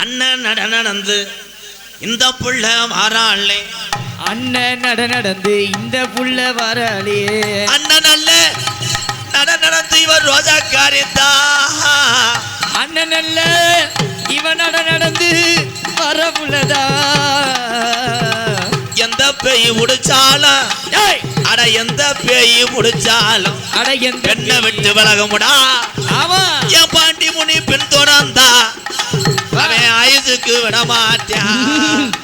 அண்ணன் நட நடந்து இந்த புள்ள வாராளே. அண்ணன் நட நடந்து இந்த புள்ள வராளே. அண்ணன் அல்ல நட நடந்து இவர் ரோஜாக்காரித்தா. அண்ணன் அல்ல இவன் நட நடந்து வர புள்ளதா பேய் முடிச்சாலும் ஏய், அட எந்த பேய் முடிச்சாலும் அட எந்த பெண்ணை விட்டு விலகமுடா? ஆமா. என் பாண்டி முனி பின் தொடர்ந்தா? அவன் ஆயுசுக்கு விட மாட்டான்.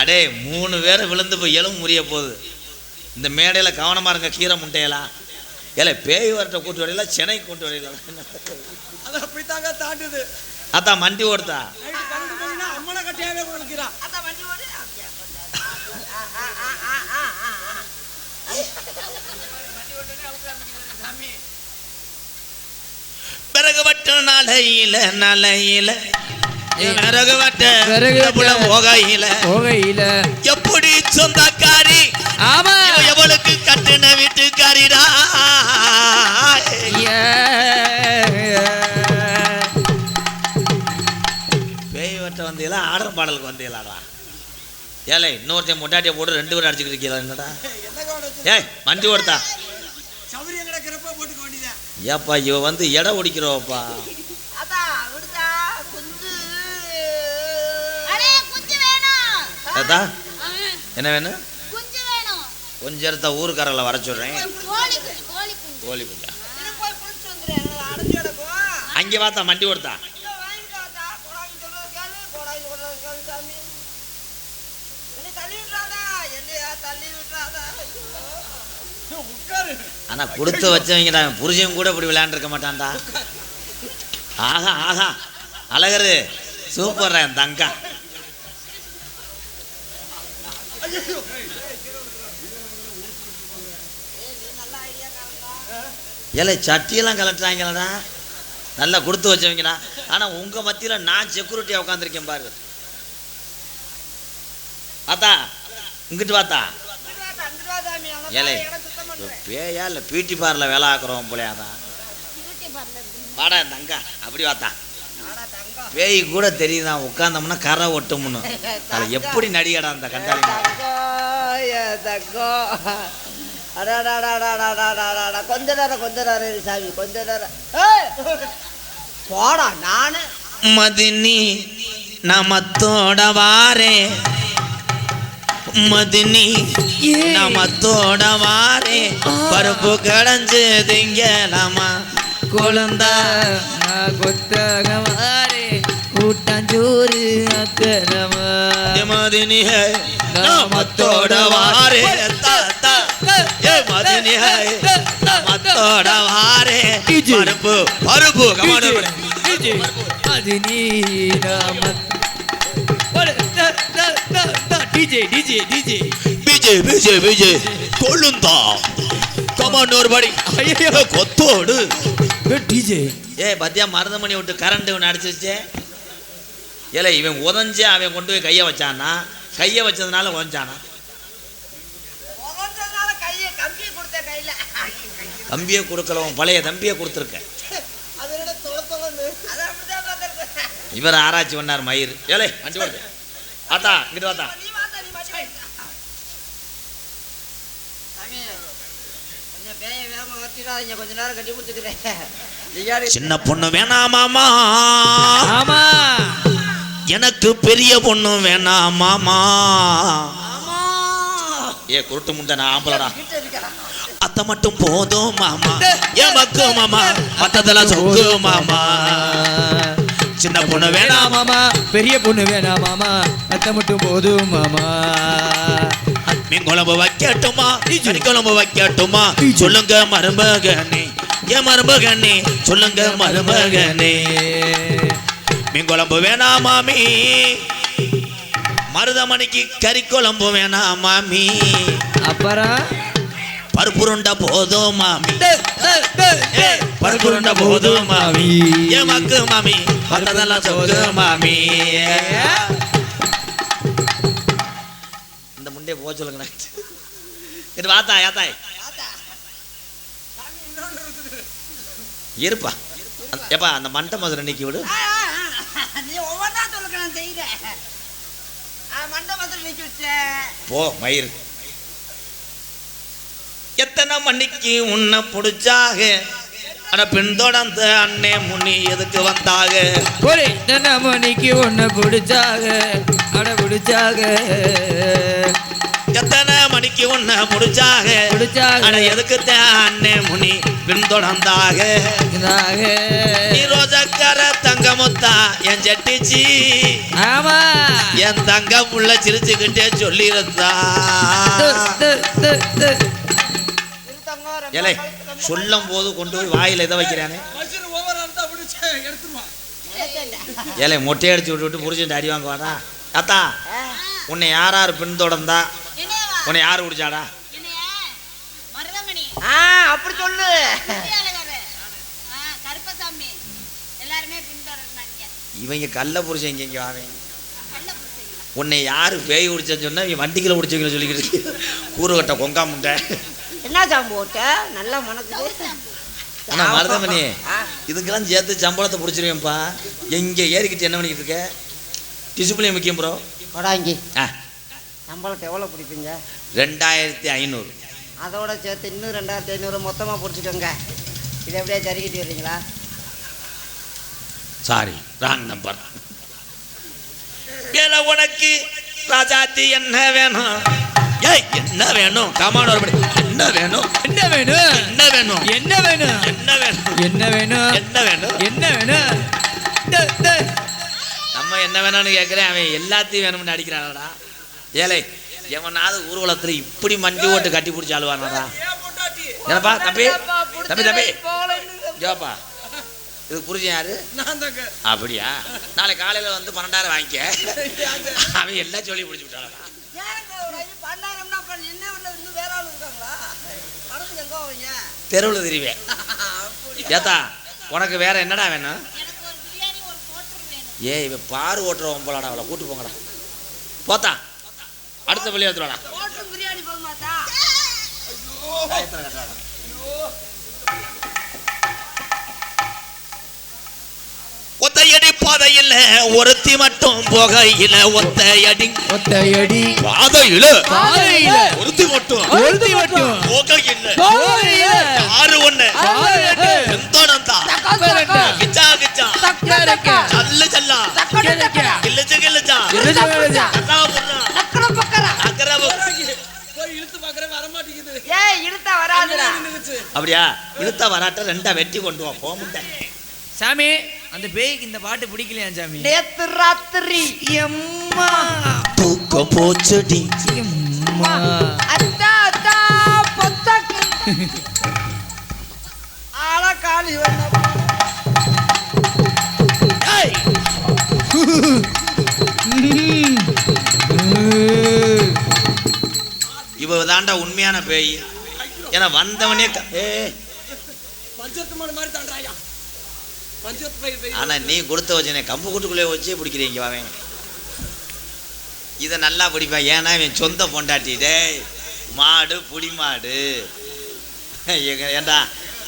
அடே மூணு பேரை விழுந்து போய் எலும்பு முறிய போகுது. இந்த மேடையில கவனமா இருங்க கீரை முட்டையெல்லாம். ஏலே பேய் வரட்ட கூட்டு வரையில சென்னை கூட்டு வரையில. அது அப்படித்தாங்க தாண்டுது. அதான் மண்டி ஓடுதா அம்மனை கட்டியாவே கொடுக்கிறான் பிறகு வட்ட நலையில நலையில. பிறகு வட்ட வெட்ட. புல போகையில போகையில. எப்படி சொந்தக்காரி? ஆமா. இருக்கீங்களாடா ஏழை இன்னொருத்தையும் முட்டாட்டியை போட்டு ரெண்டு பேரும் அடிச்சுக்கிட்டு இருக்கீங்களா என்னடா? ஏய் மண்டி ஓடுத்தா ஏப்பா இவ வந்து எடை ஒடிக்கிறோப்பா என்ன வேணும்? கொஞ்சம் இடத்த ஊருக்காரங்களை வர சொல்றேன். கோழி அங்கே பார்த்தா மண்டி கொடுத்தா உட்காரு. ஆனா கொடுத்து வச்சவங்கடா புருஷன் கூட இப்படி விளையாண்டுருக்க மாட்டான்டா. ஆஹா ஆஹா. அழகரு. சூப்பர்ரா என் தங்கா. ஏலே சட்டியெல்லாம் கலட்டுறாங்களடா. நல்லா கொடுத்து வச்சவங்கடா. ஆனா உங்க மத்தியில நான் செக்யூரிட்டியா உட்காந்துருக்கேன் பாரு. பார்த்தா இங்கிட்டு பார்த்தா அங்கிட்டு வாடா, அங்கிட்டு வா சாமி, அவனை ஏலே. பேயா இல்லை பியூட்டி பார்லரில் வேலை ஆக்குறோம் பிள்ளையாதான் வாடா தங்கா அப்படி வாத்தா. பேய் கூட தெரியுதான் உட்காந்தோம்னா கரை ஒட்டும்னு. அது எப்படி நடிகடா அந்த கண்டாளி கொஞ்ச நேரம் கொஞ்ச நேரம் சாமி கொஞ்ச நேரம். போடா நானு. மதினி நமத்தோட வாரே. மதினி நமத்தோட வாரே பருப்பு கடைஞ்சு திங்கலாமா? குழந்தா நான் கொத்தக மாறே கூட்டாஞ்சோறு அக்கரமா மதினி நமத்தோட வாரே தா, தா. ஏ மதினி நமத்தோட வாரே பருப்பு பருப்பு. கமாடு அது நீ நாம DJ DJ DJ PJ PJ பிஜே கொள்ளுந்தா கமான் ஒரு படி ஐயோ கொத்தோடு. டிஜே ஏ பத்தியா மருதமணி விட்டு கரண்ட் ஒன்று அடிச்சிருச்சே ஏலே இவன் உதஞ்சு அவன் கொண்டு போய் கையை வச்சானா கையை வச்சதுனால உதஞ்சானா? உகந்ததுனால கையை கம்பி கொடுத்த கையில. தம்பியை கொடுக்கல உன் பழைய தம்பியை கொடுத்துருக்க. அது என்ன தொலை தொலைன்னு? அது அப்படிதான் பார்த்திருக்கேன். இவர் ஆராய்ச்சி பண்ணார் மயிர். ஏலே வண்டி ஆத்தா இங்கிட்டு வாத்தா நீ வாத்தா, நீ மாட்டி வை. சாமி, கொஞ்சம் பேய கொஞ்ச நேரம் கட்டி சின்ன பொண்ணு வேணாமாமா ஆமா. எனக்கு பெரிய பொண்ணு வேணாமாமா ஆமா. ஏ குருட்டு முண்டை நான் ஆம்பளடா? அத்தை மட்டும் போதும் மாமா. எமக்கு மாமா. மத்ததெல்லாம் சொக்கு மாமா. சின்ன பொண்ணு வேணாம் மாமா. பெரிய பொண்ணு வேணாம் மாமா. அத்தை மட்டும் போதும் மாமா. மீன் குழம்பு வைக்கட்டுமா? கறி குழம்பு வைக்கட்டுமா? சொல்லுங்க மருமகனே. ஏன் மருமகனே? சொல்லுங்க மருமகனே. மீன் குழம்பு வேணாம் மாமி. மருதமணிக்கு கறி குழம்பு வேணாம் மாமி. அப்புறம் பருப்புருண்டை போதும் மாமி. பருப்புருண்டை போதும் மாமி. ஏன் மக்கு மாமி. மத்ததெல்லாம் சொக்கு மாமி. சண்டே போக சொல்லுங்க இது வாத்தா யாத்தாய் இருப்பா. எப்பா அந்த மண்டை மதுரை நீக்கி விடு. போ மயிர் எத்தனை மணிக்கு உன்ன பிடிச்சாக? ஆனா பின்தொடர்ந்த அண்ணே முனி எதுக்கு வந்தாக? எத்தனை மணிக்கு உன்ன பிடிச்சாக? அட பிடிச்சாக? மணிக்கு ஒன்னு முடிச்சாக. முடிச்சாக. எதுக்கு அண்ணே முனி பின்தொடர்ந்தாக ரோஜக்கார தங்கமுத்தா என் ஜட்டிச்சி ஆமா. என் தங்கம் உள்ள சிரிச்சுக்கிட்டே சொல்லியிருந்தா. ஏலே சொல்லும் போது கொண்டு போய் வாயில் எதை வைக்கிறானே. ஏலே மொட்டையடிச்சு விட்டு விட்டு புரிச்சுட்டு அடி வாங்குவானா? அத்தா உன்னை யார் பின்தொடர்ந்தா? உன்னை யார் குடிச்சாடா ஆ, அப்படி சொல்லு. இவங்க கல்ல புரிச்ச இங்க இங்க வாவேன். கள்ள பிடிச்சிங்களா உன்னை யார் பேய் குடிச்சேன்னு சொன்னா இவன் வண்டிக்குள்ள குடிச்சவங்கள சொல்லிக்கிட்டு கூறு கட்ட கொங்கா முண்டை என்ன சாம்பு போட்ட நல்லா மணக்குது ஆனா மருதமணி ஆ. இதுக்கெல்லாம் சேர்த்து சம்பளத்தை பிடிச்சிருவேன்ப்பா. எங்க ஏறிக்கிட்டு என்ன பண்ணிக்கிட்டு இருக்க? டிசிப்ளின் முக்கியம் ப்ரோ கொடாங்கி ஆ. சம்பளத்தை எவ்வளோ பிடிப்பீங்க? ரெண்டாயிரத்தி ஐநூறு அதோட சேர்த்து இன்னும் ரெண்டாயிரத்தி ஐநூறு மொத்தமாக பிடிச்சிக்கோங்க இதை எப்படியா சரிக்கிட்டு வர்றீங்களா சாரி ராங் நம்பர் வேலை உனக்கு ராஜாத்தி என்ன வேணும் ஏய் என்ன வேணும் கமான் ஒரு என்ன வேணும் என்ன வேணும் என்ன வேணும் என்ன வேணும் என்ன வேணும் என்ன வேணும் என்ன வேணும் என்ன வேணும். நம்ம என்ன வேணும்னு கேட்குறேன் அவன் எல்லாத்தையும் வேணும்னு அடிக்கிறானடா ஏலே எவனாவது ஊர்வலத்துல இப்படி மண்டி ஓட்டு கட்டி பிடிச்சி அழுவானடா? என்னப்பா தம்பி? தம்பி தம்பி? ஜோப்பா இது புரிஞ்சு யாரு? அப்படியா? நாளை காலையில வந்து பன்னெண்டாயிரம் வாங்கிக்க. அவன் எல்லாம் சொல்லி பிடிச்சி விட்டாளா தெருவில் தெரிவேன். ஏத்தா உனக்கு வேற என்னடா வேணும்? எனக்கு ஒரு பிரியாணி ஒரு போட்டர் வேணும். ஏய் இவன் பாரு ஓட்டுறவன் போலாடா அவளை கூட்டு போங்கடா. போத்தா. அடுத்த வெளியே போதுமாத்தா ஒத்தையடி பாதையில் ஒருத்தி மட்டும் போகையில ஒத்தையடி. ஒத்தையடி. பாதையில. பாதையில. ஒருத்தி மட்டும். ஒருத்தி மட்டும். போகையில. பாதையில ஆறு ஒண்ணு? ரெண்டு. கிச்சா கிச்சா. சல்லு சல்லா. கிழக்க. கிழிச்சு கிழிச்சா கிழிச்சு அப்படியா? இழுத்தா வராட்ட ரெண்டா வெட்டி கொண்டு வா போக முடியல சாமி அந்த பேய்க்கு இந்த பாட்டு பிடிக்கலையா சாமி? நேத்து ராத்திரி எம்மா. தூக்கம் போச்சுடி. எம்மா. அத்தா அத்தா பொத்தக்கு ஆள காலி வேணும் ஏய், இவ தாண்டா உண்மையான பேய். ஏன்னா வந்தவனே க- ஆனா நீ கொடுத்த வச்சனே கம்பு கூட்டுக்குள்ளே வச்சே பிடிக்கிறீங்க வாவேன் இதை நல்லா பிடிப்பேன் ஏன்னா இவன் சொந்த பொண்டாட்டே மாடு புளிமாடு ஏண்டா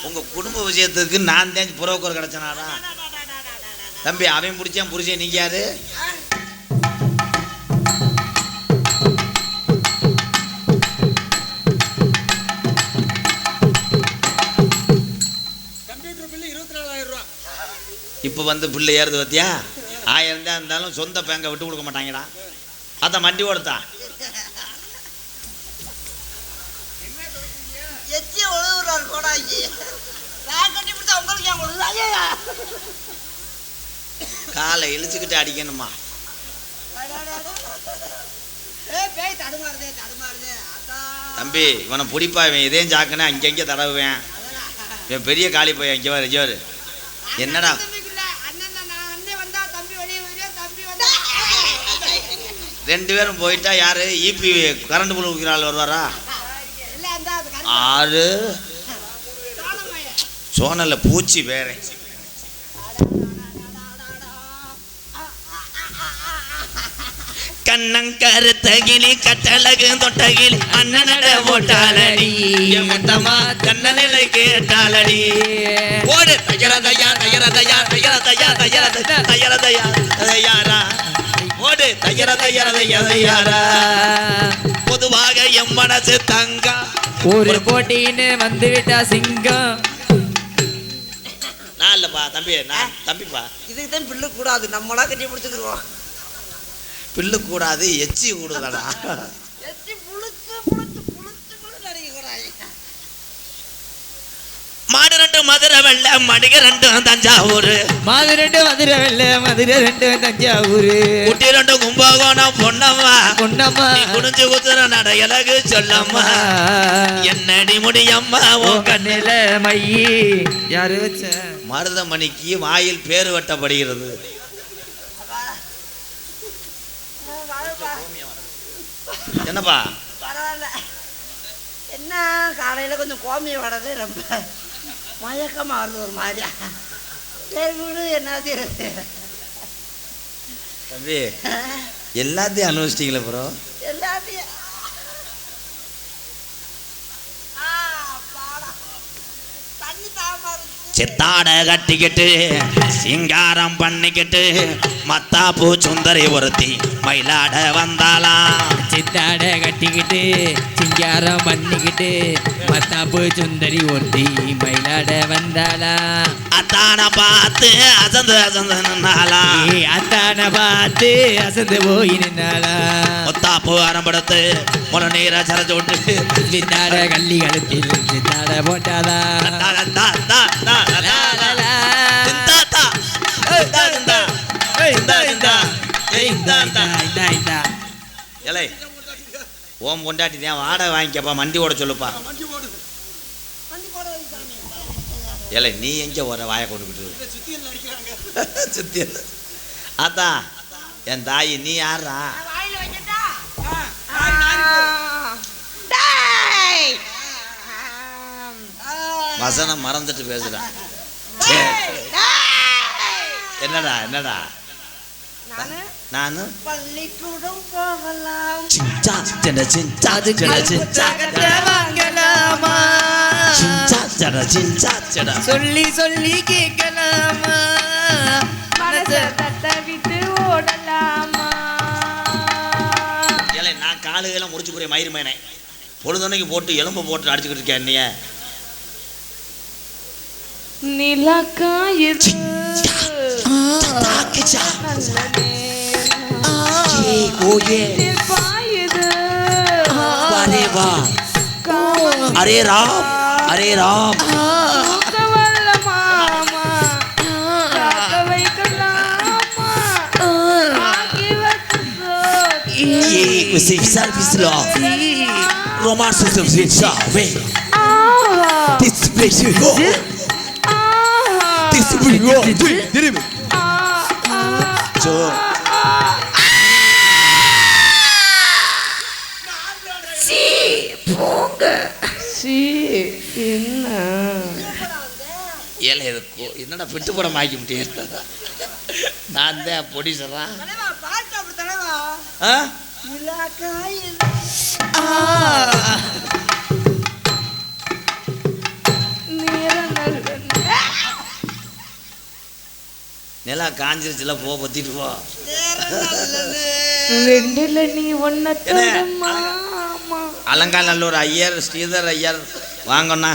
உங்கள் குடும்ப விஷயத்துக்கு நான் தான் புரோக்கர் கிடைச்சனாடா. தம்பி அவன் பிடிச்சேன் புடிச்சேன். நீங்க யாரு? இப்போ வந்து பிள்ளை ஏறுது பார்த்தியா ஆயிரம் தான் இருந்தாலும் சொந்த பேங்கை விட்டு கொடுக்க மாட்டாங்கடா. அதான் மண்டி ஓடுத்தா? காலை இழுச்சுக்கிட்டு அடிக்கணுமா? தம்பி இவனை பிடிப்பா இவன் இதையும் சாக்குனா அங்கங்கே தடவுவேன். இவன் பெரிய காளி போய் அங்கே வரு என்னடா தம்பிக்குள்ள அண்ணன் நான் அண்ணன் வந்தா தம்பி வெளியே வருவேன் தம்பி வந்தா ரெண்டு பேரும் போயிட்டா யாரு? இபி கரண்ட் புல் ஊக்கிற ஆள் வருவாரா? ஆறு. சோனல்ல பூச்சி வேற. கண்ணங்கருத்தகிலி கட்டழகு தொட்டகிலி அண்ணனட போட்டாலடி மொத்தமா முத்தம்மா கண்ணனிலை கேட்டாலடி ஓடு தயர தயா தயர தயா தயர தயாரா ஓடு. தயர தயர தயா தயாரா. பொதுவாக என் மனசு தங்கா. ஒரு போட்டின்னு வந்து விட்டா சிங்கம். நான் இல்லப்பா தம்பி நான் தம்பிப்பா. இதுக்கு தான் பில்லு கூடாது. நம்மளா கட்டி பிடிச்சிக்கிருவோம் பில்லு கூடாது எச்சி கூடுதடா மாடு ரெண்டு மதுரை வெள்ள மடிக ரெண்டும் தஞ்சாவூர். மதுரை ரெண்டு மதுரை வெள்ள மதுரை ரெண்டு தஞ்சாவூர். குட்டி ரெண்டு கும்பகோணம் பொன்னம்மா. பொன்னம்மா. நீ குடிஞ்சு குத்துற நட எனக்கு சொல்லம்மா என்னடி முடியம்மா ஓ கண்ணு கண்ணில மையி. யாரு வச்ச? மருதமணிக்கு வாயில் பேர் வெட்டப்படுகிறது. என்னப்பா? பரவாயில்ல. என்ன காலையில் கொஞ்சம் கோமியம் வர்றது ரொம்ப. மயக்கமாக வருது ஒரு மாதிரியா சரி விடு என்ன செய்யறது தம்பி எல்லாத்தையும் அனுபவிச்சிட்டீங்களே ப்ரோ எல்லாத்தையும். சித்தாட கட்டிக்கிட்டு சிங்காரம் பண்ணிக்கிட்டு மத்தாப்பூ சுந்தரி ஒருத்தி மயிலாட வந்தாலாம் சித்தாட கட்டிக்கிட்டு சிங்காரம் பண்ணிக்கிட்டு மத்தாப்பு சுந்தரி ஒருத்தி மயிலாட வந்தாளா? அத்தான பார்த்து அசந்து அசந்து நின்னாலாம் ஏ அத்தான பார்த்து அசந்து போய் நின்னாளா? முத்தாப்பூ ஆரம்படுத்து முள நீரை சரைச்சு விட்டு சித்தாட கள்ளி கழுத்தில் சித்தாட போட்டாளா? ஏலே ஓம் பொண்டாட்டி தான் வாடகை வாங்கிக்கப்பா மண்டி ஓட சொல்லுப்பா. ஏலே நீ எங்க வர வாயை கொண்டுக்கிட்டு சுத்தி ஆத்தா என் தாயி நீ யாரா. வசனம் மறந்துட்டு பேசுறா டேய். என்னடா என்னடா? நானு நானு பள்ளிக்கூடம் போகலாம் சிஞ்சா சின்ன சிஞ்சா வாங்கலாமா சொல்லி சொல்லி கேட்கலாமா மனச தட்ட விட்டு ஓடலாமா ஏலே நான் காலுகெல்லாம் முடிச்சு போறேன் மயிறு மேனே பொழுதுனைக்கு போட்டு எலும்பு போட்டு அடிச்சுக்கிட்டு இருக்கேன் என்னைய நிலக்கா tak ja ye que अरे वाह अरे राम अरे राम ये उसे विशाल विस्लो रोमांस उसे विशाल वे this place you go this place you go so சீ என்ன? ஏலே இது கோ- என்னடா பிட்டு படம் ஆக்கி விட்டேன் நான் தான் பொடிசரா ஆ. நிலா காஞ்சிருச்சுல போ பத்திட்டு போ. ரெண்டுல நீ ஒன்ன அலங்காநல்லூர் ஐயர் ஸ்ரீதர் ஐயர் வாங்கண்ணா.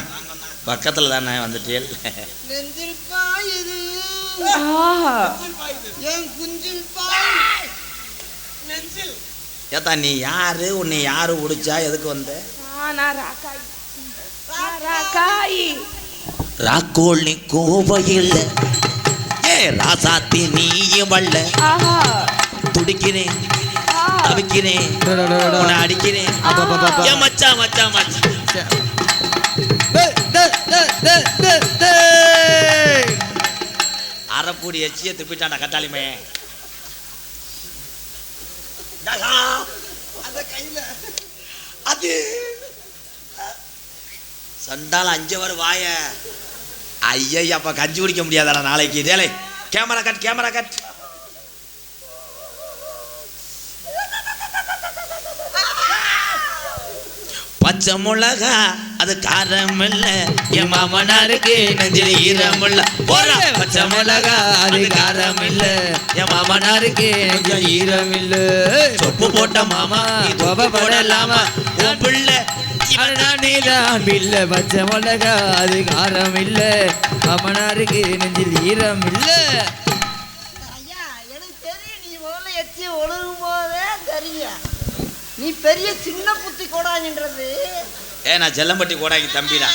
பக்கத்தில் தானே வந்துட்டேன் ஏத்தா நீ யாரு? உன்னை யாரு உடிச்சா? எதுக்கு வந்த? ராக்கோல். நீ கோவையில் ஏ ராசாத்தி நீயும் வல்ல. ஆஹா. துடிக்கிறேன் தவிக்கிறேன் உன்னை அடிக்கிறேன். ஏ மச்சான் மச்சான் மச்சான் அரைப்பூடி எச்சியை திருப்பிட்டாண்டா கட்டாளிமே. அது. சண்டால அஞ்சு வரும் வாய. ஐயா அப்பா கஞ்சி குடிக்க முடியாதா நாளைக்கு? இதேலே கேமரா கட் கேமரா கட் பச்சை மிளகா அது காரம் இல்ல என் மாமனாருக்கு நெஞ்சில் ஈரம் இல்ல போறா பச்சை மிளகா அது காரம் இல்ல என் மாமனாருக்கு நெஞ்சில் ஈரம் இல்ல சொப்பு போட்ட மாமா கோபப்படலாமா? இல்லாம பிள்ளை நீதான் பில்ல பச்சை மிளகா அது காரம் இல்ல மாமனாருக்கு நெஞ்சில் ஈரம் இல்ல ஐயா எனக்கு தெரியும் நீ பெரிய சின்ன புத்தி கோடாங்கன்றது ஏ நான் செல்லம்பட்டி கோடாங்கி தம்பிடா.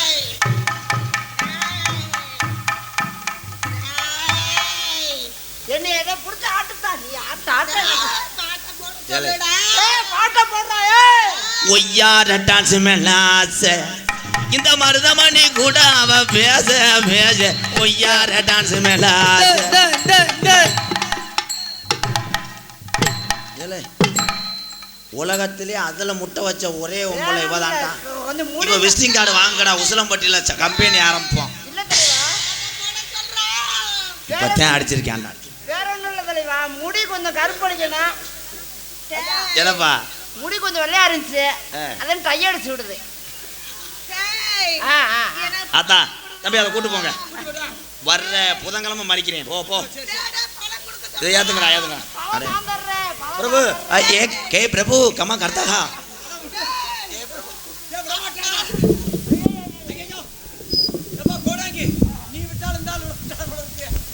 என்னை எதை பிடிச்ச ஆட்டுத்தான். நீ ஆட்ட ஆட்ட பாட்டை போடுறா ஏய் ஒய்யார டான்ஸ் மேல ஆசை. இந்த மருதமணி கூட அவ பேச பேச. ஒய்யார டான்ஸ் மேல உலகத்திலே அதுல முட்டை வச்ச ஒரே ஒம்பளை இவதான்டா. இப்ப விசிட்டிங் கார்டு வாங்கடா உசிலம்பட்டியில கம்பெனி ஆரம்பிப்போம். இல்ல தலைவா. வேற இப்பத்தான் அடிச்சிருக்கேன்டா வேற ஒண்ணும் இல்ல தலைவா. முடி கொஞ்சம் கருப்படிக்கணும் என்னப்பா முடி கொஞ்சம் வெள்ளையா இருந்துச்சு. அதே டை அடிச்சு விடுது. அதான். தம்பி அதை கூட்டு போங்க. வர்ற புதன்கிழமை மறிக்கிறேன். போ போ. இதை ஏத்துங்கடா ஏத்துங்க பிரபு ஏ கே பிரபு கம்மா கர்த்தகா.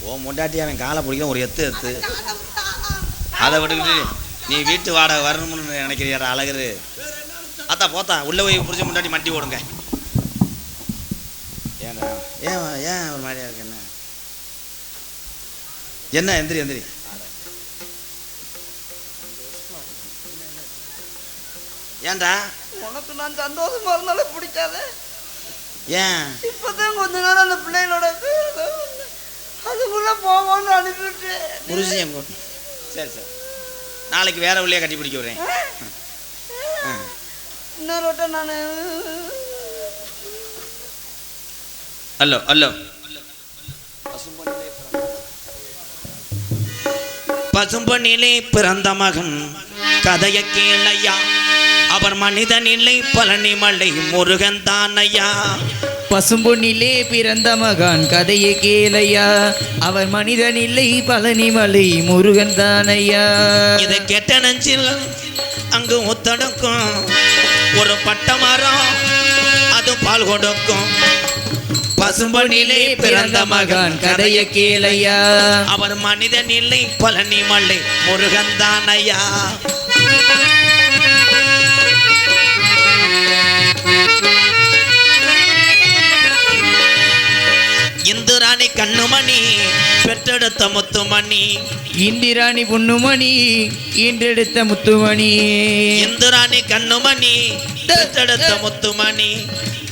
ஓ முண்டாட்டி அவன் காலை பிடிக்கிற ஒரு எத்து எத்து. அதை விட்டுக்கிட்டு நீ வீட்டு வாடகை வரணும்னு நினைக்கிறியாடா அழகரு? அத்தா போத்தா உள்ள போய் பிடிச்ச முண்டாட்டி மட்டி ஓடுங்க ஏன்டா ஏன் ஏன் ஒரு மாதிரியா இருக்கு என்ன? என்ன எந்திரி எந்திரி. ஏன்டா உனக்கு நான் சந்தோஷமா இருந்தாலும் பிடிக்காது. ஏன்? இப்பதான் கொஞ்ச நேரம் அந்த பிள்ளைகளோட அதுக்குள்ள போவோம்னு அனுப்பிவிட்டு கொ- சரி சரி. நாளைக்கு வேற வழியா கட்டி பிடிக்க. இன்னொரு வட்டம் நான். அல்லோ அல்லோ பசும்பொன்னிலே பிறந்த மகன் கதைய கேளையா அவர் மனிதனில்லை பழனி மலை முருகன் தான் ஐயா பசும்பொன்னிலே பிறந்த மகான் கதையை கேளையா. அவர் மனிதன் இல்லை பழனிமலை முருகன் தானையா. இதை கெட்ட நெஞ்சில் அங்கு ஒத்தடக்கும். ஒரு பட்ட மரம் அது பால் கொடுக்கும். பசும்பொன்னிலே பிறந்த மகான் கதையை கேளையா. அவர் மனிதன் இல்லை பழனி மலை முருகன் தான் ஐயா இந்துராணி கண்ணுமணி பெற்றெடுத்த முத்துமணி இந்திராணி பொன்னுமணி ஈன்றெடுத்த முத்துமணி இந்துராணி கண்ணுமணி பெற்றெடுத்த முத்துமணி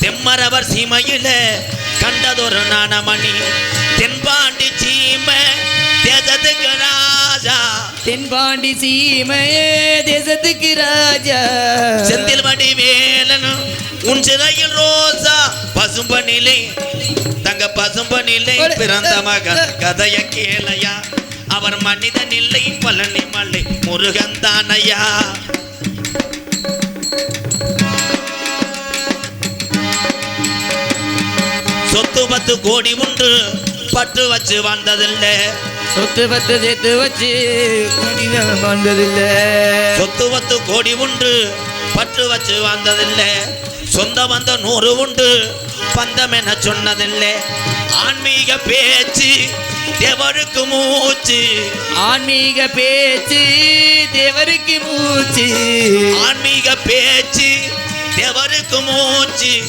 தெம்மரவர் சீமையில கண்டதொரு நாணமணி. தென்பாண்டி சீமை தேசத்துக்கு ராஜா. தென்பாண்டி சீமையே தேசத்துக்கு ராஜா. செந்தில் வடி வேலனும் உன் சிறையில் ரோசா. பசும்பனிலே தங்க பசும்பனிலே பிறந்த மகன் கதைய கேளையா. அவர் மனிதன் இல்லை பழனி மலை முருகன் தானையா. சொத்து பத்து கோடி உண்டு பட்டு வச்சு வந்ததில்லை. சொத்து பத்து சேர்த்து வச்சு வந்ததில்லை. சொத்து பத்து கோடி உண்டு பற்று வச்சு வந்ததில்லை. சொந்த வந்த நூறு உண்டு பந்தம் என சொன்னதில்லை. ஆன்மீக பேச்சு தேவருக்கு மூச்சு. ஆன்மீக பேச்சு தேவருக்கு மூச்சு. ஆன்மீக பேச்சு தேவருக்கு மூச்சு.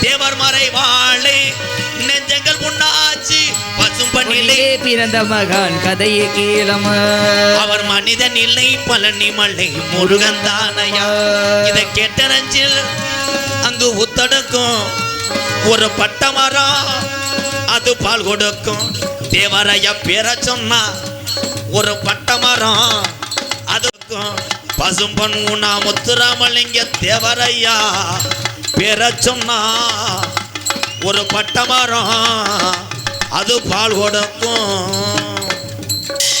தேவர் மறை வாழை நெஞ்சங்கள் முன்னாச்சு. பசும்பனிலே பிறந்த மகான் கதையை கேளமா அவர் மனிதன் இல்லை பழனி மலை முருகன் தானையா. இதை கேட்ட நெஞ்சில் அங்கு உத்தடுக்கும். ஒரு பட்ட மரம் அது பால் கொடுக்கும். தேவரைய பேர சொன்னா ஒரு பட்ட மரம் அதுக்கும் பசும்பன் உணா முத்துராமலிங்க தேவரையா பேர சொன்னா ஒரு பட்ட மரம் அது பால் கொடுக்கும்.